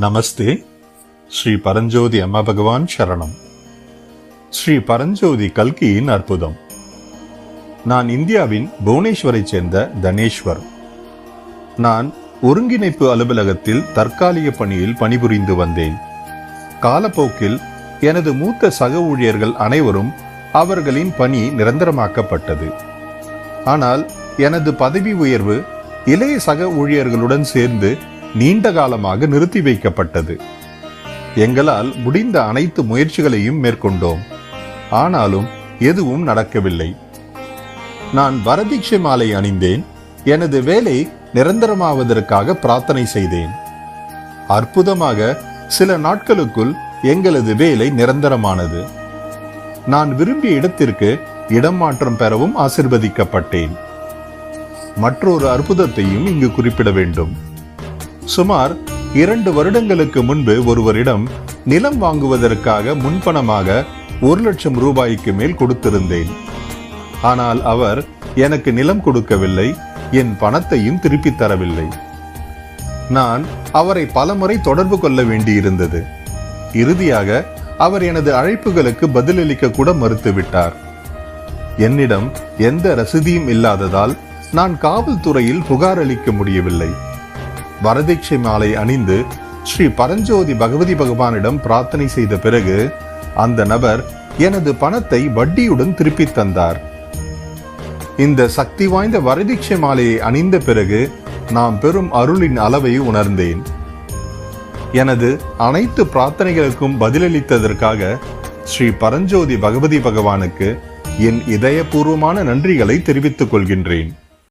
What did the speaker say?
நமஸ்தே. ஸ்ரீ பரஞ்சோதி அம்மா பகவான் சரணம். ஸ்ரீ பரஞ்சோதி கல்கியின் அற்புதம். நான் இந்தியாவின் புவனேஸ்வரைச் சேர்ந்த தனேஸ்வர். நான் ஒருங்கிணைப்பு அலுவலகத்தில் தற்காலிக பணியில் பணிபுரிந்து வந்தேன். காலப்போக்கில் எனது மூத்த சக ஊழியர்கள் அனைவரும் அவர்களின் பணி நிரந்தரமாக்கப்பட்டது. ஆனால் எனது பதவி உயர்வு இளைய சக ஊழியர்களுடன் சேர்ந்து நீண்ட காலமாக நிறுத்தி வைக்கப்பட்டது. எங்களால் முடிந்த அனைத்து முயற்சிகளையும் மேற்கொண்டோம். ஆனாலும் எதுவும் நடக்கவில்லை. நான் வரதீட்சை மாலை அணிந்தேன். எனது வேலை நிரந்தரமாவதற்காக பிரார்த்தனை செய்தேன். அற்புதமாக சில நாட்களுக்குள் எங்களது வேலை நிரந்தரமானது. நான் விரும்பிய இடத்திற்கு இடம் மாற்றம் பெறவும் ஆசிர்வதிக்கப்பட்டேன். மற்றொரு அற்புதத்தையும் இங்கு குறிப்பிட வேண்டும். சுமார் இரண்டு வருடங்களுக்கு முன்பு ஒருவரிடம் நிலம் வாங்குவதற்காக முன்பணமாக ஒரு லட்சம் ரூபாய்க்கு மேல் கொடுத்திருந்தேன். ஆனால் அவர் எனக்கு நிலம் கொடுக்கவில்லை என் பணத்தையும் திருப்பித் தரவில்லை. நான் அவரை பலமுறை தொடர்பு கொள்ள வேண்டியிருந்தது. இறுதியாக அவர் எனது அழைப்புகளுக்கு பதிலளிக்க கூட மறுத்துவிட்டார். என்னிடம் எந்த ரசீதியும் இல்லாததால் நான் காவல்துறையில் புகார் அளிக்க முடியவில்லை. வரதீட்சை மாலை அணிந்து ஸ்ரீ பரஞ்சோதி பகவதி பகவானிடம் பிரார்த்தனை செய்த பிறகு அந்த நபர் எனது பணத்தை வட்டியுடன் திருப்பித் தந்தார். இந்த சக்தி வாய்ந்த வரதீட்சை மாலையை அணிந்த பிறகு நாம் பெறும் அருளின் அளவை உணர்ந்தேன். எனது அனைத்து பிரார்த்தனைகளுக்கும் பதிலளித்ததற்காக ஸ்ரீ பரஞ்சோதி பகவதி பகவானுக்கு என் இதயபூர்வமான நன்றிகளை தெரிவித்துக் கொள்கின்றேன்.